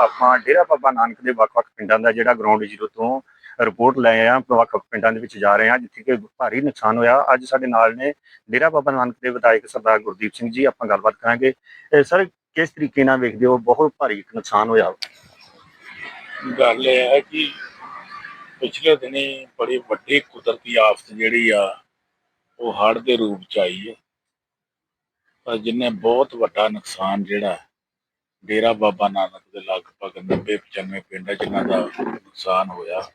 ਆਪਾਂ ਡੇਰਾ ਬਾਬਾ ਨਾਨਕ ਦੇ ਵੱਖ-ਵੱਖ ਪਿੰਡਾਂ ਦਾ ਜਿਹੜਾ ਗਰਾਊਂਡ ਜ਼ੀਰੋ ਤੋਂ ਰਿਪੋਰਟ ਲਏ ਆ ਵੱਖ-ਵੱਖ ਪਿੰਡਾਂ ਦੇ ਵਿੱਚ ਜਾ ਰਹੇ ਹਾਂ, ਜਿੱਥੇ ਕਿ ਭਾਰੀ ਨੁਕਸਾਨ ਹੋਇਆ। ਅੱਜ ਸਾਡੇ ਨਾਲ ਨੇ ਡੇਰਾ ਬਾਬਾ ਨਾਨਕ ਦੇ ਵਿਧਾਇਕ ਸਰਦਾਰ ਗੁਰਦੀਪ ਸਿੰਘ ਜੀ, ਆਪਾਂ ਗੱਲਬਾਤ ਕਰਾਂਗੇ। ਸਰ, ਕਿਸ ਤਰੀਕੇ ਨਾਲ ਵੇਖਦੇ ਹੋ ਬਹੁਤ ਭਾਰੀ ਨੁਕਸਾਨ ਹੋਇਆ? ਗੱਲ ਇਹ ਹੈ ਕਿ ਪਿਛਲੇ ਦਿਨੀ ਬੜੀ ਵੱਡੀ ਕੁਦਰਤੀ ਆਫਤ ਜਿਹੜੀ ਆ, ਉਹ ਹੜ੍ਹ ਦੇ ਰੂਪ ਚ ਆਈ ਹੈ। ਪਰ ਜਿੰਨੇ ਬਹੁਤ ਵੱਡਾ ਨੁਕਸਾਨ ਜਿਹੜਾ ਡੇਰਾ ਬਾਬਾ ਨਾਨਕ ਦੇ ਲਗਭਗ 90 95 ਪਿੰਡ ਆ ਜਿਨ੍ਹਾਂ ਦਾ ਨੁਕਸਾਨ ਹੋਇਆ।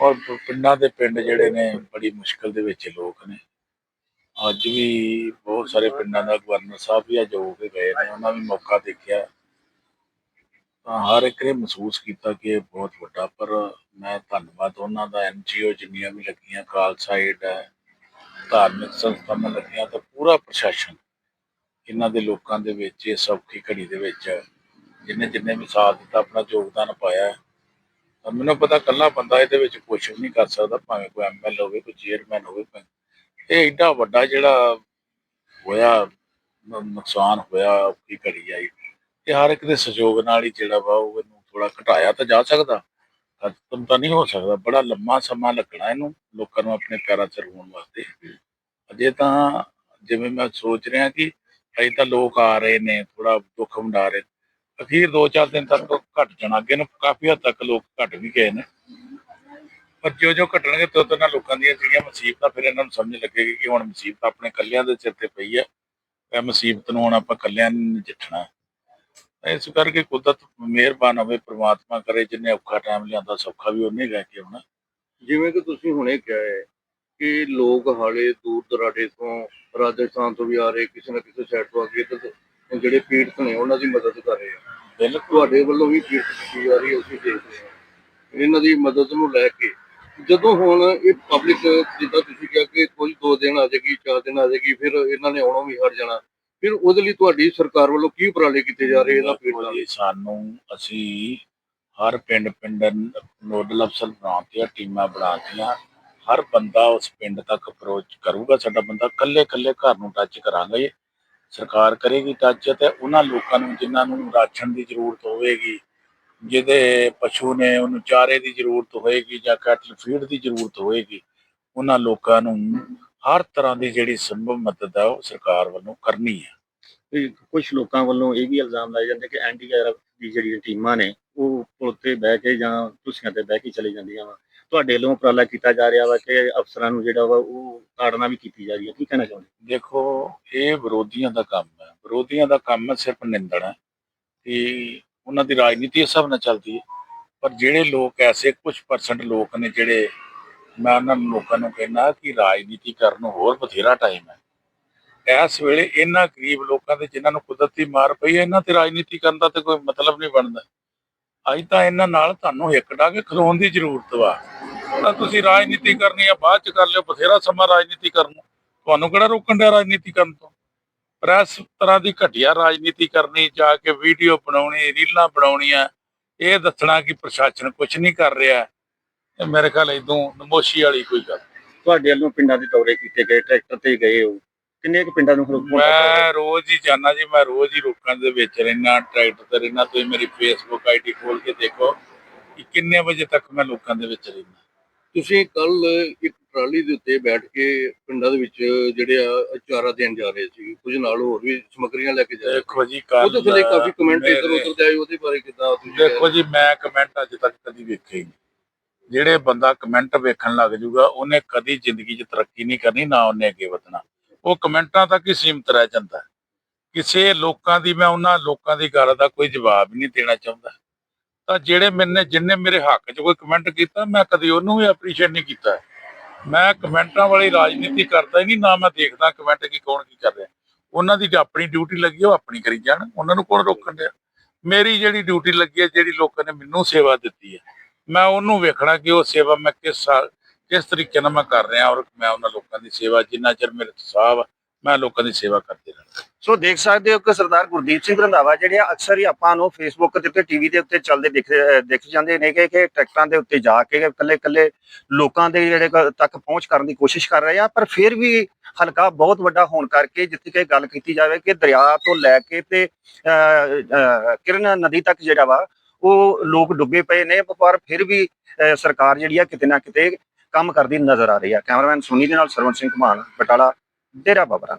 ਔਰ ਪਿੰਡਾਂ ਦੇ ਪਿੰਡ ਜਿਹੜੇ ਨੇ, ਬੜੀ ਮੁਸ਼ਕਲ ਦੇ ਵਿੱਚ ਲੋਕ ਨੇ। ਅੱਜ ਵੀ ਬਹੁਤ ਸਾਰੇ ਪਿੰਡਾਂ ਦਾ ਗਵਰਨਰ ਸਾਹਿਬ ਵੀ ਅੱਜ ਹੋ ਕੇ ਗਏ ਨੇ, ਉਹਨਾਂ ਵੀ ਮੌਕਾ ਦੇਖਿਆ। ਤਾਂ ਹਰ ਇੱਕ ਨੇ ਮਹਿਸੂਸ ਕੀਤਾ ਕਿ ਇਹ ਬਹੁਤ ਵੱਡਾ, ਪਰ ਮੈਂ ਧੰਨਵਾਦ ਉਹਨਾਂ ਦਾ ਐਨਜੀਓ ਜਿੰਨੀਆਂ ਵੀ ਲੱਗੀਆਂ, ਖਾਲਸਾ ਏਡ ਹੈ, ਧਾਰਮਿਕ ਸੰਸਥਾਵਾਂ ਲੱਗੀਆਂ, ਤਾਂ ਪੂਰਾ ਪ੍ਰਸ਼ਾਸਨ ਇਹਨਾਂ ਦੇ ਲੋਕਾਂ ਦੇ ਵਿੱਚ, ਇਸ ਔਖੀ ਘੜੀ ਦੇ ਵਿੱਚ ਜਿੰਨੇ ਜਿੰਨੇ ਵੀ ਸਾਥ ਦਿੱਤਾ, ਆਪਣਾ ਯੋਗਦਾਨ ਪਾਇਆ। ਹੈ। ਮੈਨੂੰ ਪਤਾ ਕੱਲਾ ਬੰਦਾ ਇਹਦੇ ਵਿੱਚ ਕੁਝ ਵੀ ਨਹੀਂ ਕਰ ਸਕਦਾ, ਭਾਵੇਂ ਕੋਈ ਐਮਐਲ ਹੋਵੇ, ਕੋਈ ਚੇਅਰਮੈਨ ਹੋਵੇ, ਭਾਵੇਂ- ਇਹ ਐਡਾ ਵੱਡਾ ਜਿਹੜਾ ਹੋਇਆ ਨੁਕਸਾਨ ਹੋਇਆ, ਔਖੀ ਘੜੀ ਆਈ। ਇਹ ਹਰ ਇੱਕ ਦੇ ਸਹਿਯੋਗ ਨਾਲ ਹੀ ਜਿਹੜਾ ਵਾ ਉਹ ਇਹਨੂੰ ਥੋੜਾ ਘਟਾਇਆ ਤਾਂ ਜਾ ਸਕਦਾ। ਖਤਮ ਤਾਂ ਨਹੀਂ ਹੋ ਸਕਦਾ, ਬੜਾ ਲੰਮਾ ਸਮਾਂ ਲੱਗਣਾ ਇਹਨੂੰ, ਲੋਕਾਂ ਨੂੰ ਆਪਣੇ ਪੈਰਾਂ 'ਚ ਰੋਣ ਵਾਸਤੇ। ਅਜੇ ਤਾਂ ਜਿਵੇਂ ਮੈਂ ਸੋਚ ਰਿਹਾ ਕਿ ਅਜੇ ਤਾਂ ਲੋਕ ਆ ਰਹੇ ਨੇ ਥੋੜਾ ਦੁੱਖ ਵੰਡਾ ਰਹੇ ਅਖੀਰ 2-4 ਦਿਨ ਤੱਕ ਉਹ ਘਟ ਜਾਣਾ। ਅੱਗੇ ਨੂੰ ਕਾਫੀ ਹੱਦ ਤੱਕ ਲੋਕ ਘਟ ਵੀ ਗਏ ਨੇ। ਪਰ ਜੋ ਜੋ ਘਟਣਗੇ, ਤੋ ਤੋਂ ਲੋਕਾਂ ਦੀਆਂ ਜਿਹੜੀਆਂ ਮੁਸੀਬਤਾਂ, ਫਿਰ ਇਹਨਾਂ ਨੂੰ ਸਮਝ ਲੱਗੇਗੀ ਕਿ ਹੁਣ ਮੁਸੀਬਤ ਆਪਣੇ ਕੱਲਿਆਂ ਦੇ ਸਿਰ ਤੇ ਪਈ ਹੈ ਇਹ ਮੁਸੀਬਤ ਨੂੰ ਹੁਣ ਆਪਾਂ ਕੱਲਿਆਂ ਨੇ ਨਜਿੱਠਣਾ ਇਸ ਕਰਕੇ ਕੁਦਰਤ ਮਿਹਰਬਾਨ ਹੋਵੇ, ਪ੍ਰਮਾਤਮਾ ਕਰੇ, ਜਿੰਨੇ ਔਖਾ ਟਾਈਮ ਲਿਆਂਦਾ ਸੌਖਾ ਵੀ ਉਹਨੇ ਲੈ ਕੇ ਆਉਣਾ। ਜਿਵੇਂ ਕਿ ਤੁਸੀਂ ਹੁਣੇ ਕਿਹਾ ਹੈ ਕਿ ਲੋਕ ਹਾਲੇ ਦੂਰ ਦਰਾਡੇ ਤੋਂ ਰਾਜਸਥਾਨ ਤੋਂ ਵੀ ਆ ਰਹੇ ਕਿਸੇ ਨਾ ਕਿਸੇ ਸਾਈਡ ਤੋਂ ਆ ਕੇ ਤੇ ਜਿਹੜੇ ਪੀੜਤ ਨੇ ਉਹਨਾਂ ਦੀ ਮਦਦ ਕਰ ਰਹੇ ਆ। ਬਿਲਕੁਲ। ਤੁਹਾਡੇ ਵੱਲੋਂ ਵੀ ਪੀੜਤ ਕੀਤੀ ਜਾ ਰਹੀ ਹੈ ਅਸੀਂ ਦੇਖ ਰਹੇ ਹਾਂ। ਇਹਨਾਂ ਦੀ ਮਦਦ ਨੂੰ ਲੈ ਕੇ ਜਦੋਂ ਹੁਣ ਇਹ ਪਬਲਿਕ ਜਿੱਦਾਂ ਤੁਸੀਂ ਕਿਹਾ ਕਿ ਕੋਈ ਦੋ ਦਿਨ ਆ ਜਾਏਗੀ ਚਾਰ ਦਿਨ ਆ ਜਾਏਗੀ ਫਿਰ ਇਹਨਾਂ ਨੇ ਆਉਣੋਂ ਵੀ ਹਟ ਜਾਣਾ। ਫਿਰ ਉਹਦੇ ਲਈ ਤੁਹਾਡੀ ਸਰਕਾਰ ਵੱਲੋਂ ਕੀ ਉਪਰਾਲੇ ਕੀਤੇ ਜਾ ਰਹੇ ਇਹਨਾਂ ਪੀੜਤਾਂ ਲਈ ਸਾਨੂੰ ਅਸੀਂ ਹਰ ਪਿੰਡ ਪਿੰਡ ਨੋਡਲ ਅਫਸਰ ਬਣਾਉਂਦੇ ਟੀਮਾਂ ਬਣਾਉਂਦੀਆਂ ਹਰ ਬੰਦਾ ਉਸ ਪਿੰਡ ਤੱਕ ਅਪਰੋਚ ਕਰੂਗਾ, ਸਾਡਾ ਬੰਦਾ ਕੱਲੇ ਕੱਲੇ ਘਰ ਨੂੰ ਟੱਚ ਕਰਾਂਗੇ ਸਰਕਾਰ ਕਰੇਗੀ ਟੱਚ ਤੇ ਉਹਨਾਂ ਲੋਕਾਂ ਨੂੰ ਜਿਨ੍ਹਾਂ ਨੂੰ ਰਾਸ਼ਨ ਦੀ ਜ਼ਰੂਰਤ ਹੋਵੇਗੀ, ਜਿਹਦੇ ਪਸ਼ੂ ਨੇ ਉਹਨੂੰ ਚਾਰੇ ਦੀ ਜ਼ਰੂਰਤ ਹੋਏਗੀ ਜਾਂ ਕੈਟਲ ਫੀਡ ਦੀ ਜ਼ਰੂਰਤ ਹੋਏਗੀ ਉਹਨਾਂ ਲੋਕਾਂ ਨੂੰ ਹਰ ਤਰ੍ਹਾਂ ਦੀ ਜਿਹੜੀ ਸੰਭਵ ਮਦਦ ਹੈ ਉਹ ਸਰਕਾਰ ਵੱਲੋਂ ਕਰਨੀ ਹੈ ਕੁਝ ਲੋਕਾਂ ਵੱਲੋਂ ਇਹ ਵੀ ਇਲਜ਼ਾਮ ਲਾਏ ਜਾਂਦੇ ਕਿ ਐਨਡੀਆਰਐਫ ਦੀ ਜਿਹੜੀਆਂ ਟੀਮਾਂ ਨੇ ਪੁਲ ਤੇ ਬਹਿ ਕੇ ਜਾਂ ਕੁਰਸੀਆਂ ਤੇ ਬਹਿ ਕੇ ਚਲੇ ਜਾਂਦੀਆਂ ਵਾ। ਤੁਹਾਡੇ ਵੱਲੋਂ ਉਪਰਾਲਾ ਕੀਤਾ ਜਾ ਰਿਹਾ ਵਾ ਕਿ ਅਫਸਰਾਂ ਨੂੰ ਜਿਹੜਾ ਵਾ ਉਹ ਤਾੜਨਾ ਵੀ ਕੀਤੀ ਜਾ ਰਹੀ ਹੈ। ਕੀ ਕਹਿਣਾ ਚਾਹੁੰਦੇ? ਦੇਖੋ, ਇਹ ਵਿਰੋਧੀਆਂ ਦਾ ਕੰਮ ਹੈ। ਵਿਰੋਧੀਆਂ ਦਾ ਕੰਮ ਹੈ ਸਿਰਫ ਨਿੰਦਣਾ ਕਿ ਉਹਨਾਂ ਦੀ ਰਾਜਨੀਤੀ ਇਸ ਹਿਸਾਬ ਨਾਲ ਚੱਲਦੀ ਹੈ। ਪਰ ਜਿਹੜੇ ਲੋਕ ਐਸੇ ਕੁਝ ਪਰਸੈਂਟ ਲੋਕ ਨੇ ਜਿਹੜੇ ਮੈਂ ਉਹਨਾਂ ਨੂੰ ਲੋਕਾਂ ਨੂੰ ਕਹਿੰਦਾ ਕਿ ਰਾਜਨੀਤੀ ਕਰਨ ਨੂੰ ਹੋਰ ਬਥੇਰਾ ਟਾਈਮ ਹੈ। ਇਸ ਵੇਲੇ ਇਹਨਾਂ ਗਰੀਬ ਲੋਕਾਂ ਦੇ ਜਿਨ੍ਹਾਂ ਨੂੰ ਕੁਦਰਤੀ ਮਾਰ ਪਈ ਹੈ, ਇਹਨਾਂ ਤੇ ਰਾਜਨੀਤੀ ਕਰਨ ਦਾ ਤੇ ਕੋਈ ਮਤਲਬ ਨਹੀਂ ਬਣਦਾ। ਅੱਜ ਤਾਂ ਇਹਨਾਂ ਨਾਲ ਤੁਹਾਨੂੰ ਹਿੱਕ ਡਾ ਖਲੋਣ ਦੀ ਜ਼ਰੂਰਤ ਵਾ। ਤਾਂ ਤੁਸੀਂ ਰਾਜਨੀਤੀ ਕਰਨੀ ਆ, ਬਾਅਦ ਚ ਕਰ ਲਿਓ, ਬਥੇਰਾ ਸਮਾਂ ਰਾਜਨੀਤੀ ਕਰਨ ਤੁਹਾਨੂੰ ਕਿਹੜਾ ਰੋਕਣ ਡਿਆ ਰਾਜਨੀਤੀ ਕਰਨ ਤੋਂ? ਪ੍ਰੈਸ ਤਰ੍ਹਾਂ ਦੀ ਘਟੀਆ ਰਾਜਨੀਤੀ ਕਰਨੀ, ਜਾ ਕੇ ਵੀਡੀਓ ਬਣਾਉਣੀ, ਰੀਲਾਂ ਬਣਾਉਣੀਆਂ, ਇਹ ਦੱਸਣਾ ਕਿ ਪ੍ਰਸ਼ਾਸਨ ਕੁਝ ਨਹੀਂ ਕਰ ਰਿਹਾ। ਇਹ ਮੇਰੇ ਖਿਆਲ ਇਦੋਂ ਨਮੋਸ਼ੀ ਵਾਲੀ ਕੋਈ ਗੱਲ ਤੁਹਾਡੇ ਵੱਲੋਂ ਪਿੰਡਾਂ ਦੇ ਦੌਰੇ ਕੀਤੇ ਗਏ, ਟਰੈਕਟਰ ਤੇ ਗਏ ਹੋ। ਕਿੰਨੇ ਕੁ ਪਿੰਡਾਂ ਨੂੰ ਹੁਣ ਮੈਂ ਰੋਜ਼ ਹੀ ਜਾਣਾ ਜੀ ਮੈਂ ਰੋਜ਼ ਹੀ ਲੋਕਾਂ ਦੇ ਵਿੱਚ ਰਹਿਣਾ ਟਰੈਕਟਰ ਤੇ ਰਹਿਣਾ ਤੁਸੀਂ ਮੇਰੀ ਫੇਸਬੁੱਕ ਆਈਡੀ ਖੋਲ ਕੇ ਦੇਖੋ ਕਿ ਕਿੰਨੇ ਵਜੇ ਤੱਕ ਮੈਂ ਲੋਕਾਂ ਦੇ ਵਿੱਚ ਰਹਿਣਾ ਤੁਸੀਂ ਕੱਲ ਇੱਕ ਟਰਾਲੀ ਦੇ ਉੱਤੇ ਬੈਠ ਕੇ ਪਿੰਡਾਂ ਦੇ ਵਿੱਚ ਜਿਹੜੇ ਆ ਚਾਰਾ ਦੇਣ ਜਾ ਰਹੇ ਸੀ। ਕੁਝ ਨਾਲ ਹੋਰ ਵੀ ਸਮੱਗਰੀਆਂ ਲੈ ਕੇ ਜਾ ਰਹੇ ਦੇਖੋ ਜੀ ਕੱਲ ਉਹਦੇ ਥੱਲੇ ਕਾਫੀ ਕਮੈਂਟ ਇੱਧਰ ਉੱਧਰ ਦੇ ਆਏ ਉਹਦੇ ਬਾਰੇ ਕਿਦਾਂ ਤੁਸੀਂ ਦੇਖੋ ਜੀ ਮੈਂ ਕਮੈਂਟ ਅੱਜ ਤੱਕ ਕਦੀ ਵੇਖੇ ਹੀ ਨਹੀਂ। ਜਿਹੜੇ ਬੰਦਾ ਕਮੈਂਟ ਵੇਖਣ ਲੱਗ ਜੂਗਾ ਉਹਨੇ ਕਦੀ ਜ਼ਿੰਦਗੀ 'ਚ ਤਰੱਕੀ ਨਹੀਂ ਕਰਨੀ ਨਾ ਉਹਨੇ ਅੱਗੇ ਵਧਣਾ। ਉਹ ਕਮੈਂਟਾਂ ਤੱਕ ਹੀ ਸੀਮਤ ਰਹਿ ਜਾਂਦਾ ਕਿਸੇ ਲੋਕਾਂ ਦੀ, ਮੈਂ ਉਹਨਾਂ ਲੋਕਾਂ ਦੀ ਗੱਲ ਦਾ ਕੋਈ ਜਵਾਬ ਨਹੀਂ ਦੇਣਾ ਚਾਹੁੰਦਾ। ਤਾਂ ਜਿਹੜੇ ਮੈਨੇ, ਜਿੰਨੇ ਮੇਰੇ ਹੱਕ 'ਚ ਕੋਈ ਕਮੈਂਟ ਕੀਤਾ, ਮੈਂ ਕਦੀ ਉਹਨੂੰ ਵੀ ਅਪਰੀਸ਼ੀਏਟ ਨਹੀਂ ਕੀਤਾ। ਮੈਂ ਕਮੈਂਟਾਂ ਵਾਲੀ ਰਾਜਨੀਤੀ ਕਰਦਾ ਹੀ ਨਹੀਂ, ਨਾ ਮੈਂ ਦੇਖਦਾ ਕਮੈਂਟ ਕੀ ਕੌਣ ਕੀ ਕਰ ਰਿਹਾ। ਉਹਨਾਂ ਦੀ ਆਪਣੀ ਡਿਊਟੀ ਲੱਗੀ, ਉਹ ਆਪਣੀ ਕਰੀ ਜਾਣ। ਉਹਨਾਂ ਨੂੰ ਕੌਣ ਰੋਕਣ ਡਿਆ? ਮੇਰੀ ਜਿਹੜੀ ਡਿਊਟੀ ਲੱਗੀ ਹੈ, ਜਿਹੜੀ ਲੋਕਾਂ ਨੇ ਮੈਨੂੰ ਸੇਵਾ ਦਿੱਤੀ ਹੈ, ਮੈਂ ਉਹਨੂੰ ਵੇਖਣਾ ਕਿ ਉਹ ਸੇਵਾ ਮੈਂ ਕਿਸ ਸਾ- ਕਿਸ ਤਰੀਕੇ ਨਾਲ ਮੈਂ ਕਰ ਰਿਹਾ ਔਰ ਮੈਂ ਉਹਨਾਂ ਲੋਕਾਂ ਦੀ ਸੇਵਾ ਜਿੰਨਾ ਚਿਰ ਮੇਰੇ ਤੋਂ ਮੈਂ ਲੋਕਾਂ ਦੀ ਸੇਵਾ ਕਰਦੇ ਰਹਿਣਾ। ਸੋ ਦੇਖ ਸਕਦੇ ਹੋ ਕਿ ਸਰਦਾਰ ਗੁਰਦੀਪ ਸਿੰਘ ਰੰਧਾਵਾ ਜਿਹੜੇ ਅਕਸਰ ਹੀ ਆਪਾਂ ਨੂੰ ਫੇਸਬੁੱਕ ਤੇ ਤੇ ਟੀਵੀ ਦੇ ਉੱਤੇ ਚੱਲਦੇ ਦਿਖ ਜਾਂਦੇ ਨੇ ਕਿ ਟਰੈਕਟਰਾਂ ਦੇ ਉੱਤੇ ਜਾ ਕੇ ਇਕੱਲੇ ਇਕੱਲੇ ਲੋਕਾਂ ਦੇ ਜਿਹੜੇ ਤੱਕ ਪਹੁੰਚ ਕਰਨ ਦੀ ਕੋਸ਼ਿਸ਼ ਕਰ ਰਹੇ ਆ ਪਰ ਫਿਰ ਵੀ ਹਲਕਾ ਬਹੁਤ ਵੱਡਾ ਹੋਣ ਕਰਕੇ ਜਿੱਥੇ ਕਿ ਗੱਲ ਕੀਤੀ ਜਾਵੇ ਕਿ ਦਰਿਆ ਤੋਂ ਲੈ ਕੇ ਤੇ ਅਹ, ਕਿਰਨ ਨਦੀ ਤੱਕ ਜਿਹੜਾ ਵਾ ਉਹ ਲੋਕ ਡੁੱਬੇ ਪਏ ਨੇ ਪਰ ਫਿਰ ਵੀ ਸਰਕਾਰ ਜਿਹੜੀ ਆ ਕਿਤੇ ਨਾ ਕਿਤੇ ਕੰਮ ਕਰਦੀ ਨਜ਼ਰ ਆ ਰਹੀ ਹੈ ਕੈਮਰਾਮੈਨ ਸੁਨੀ ਦੇ ਨਾਲ ਸਰਵਨ ਸਿੰਘ ਘਮਾਨ ਬਟਾਲਾ, ਡੇਰਾ ਬਾਬਾ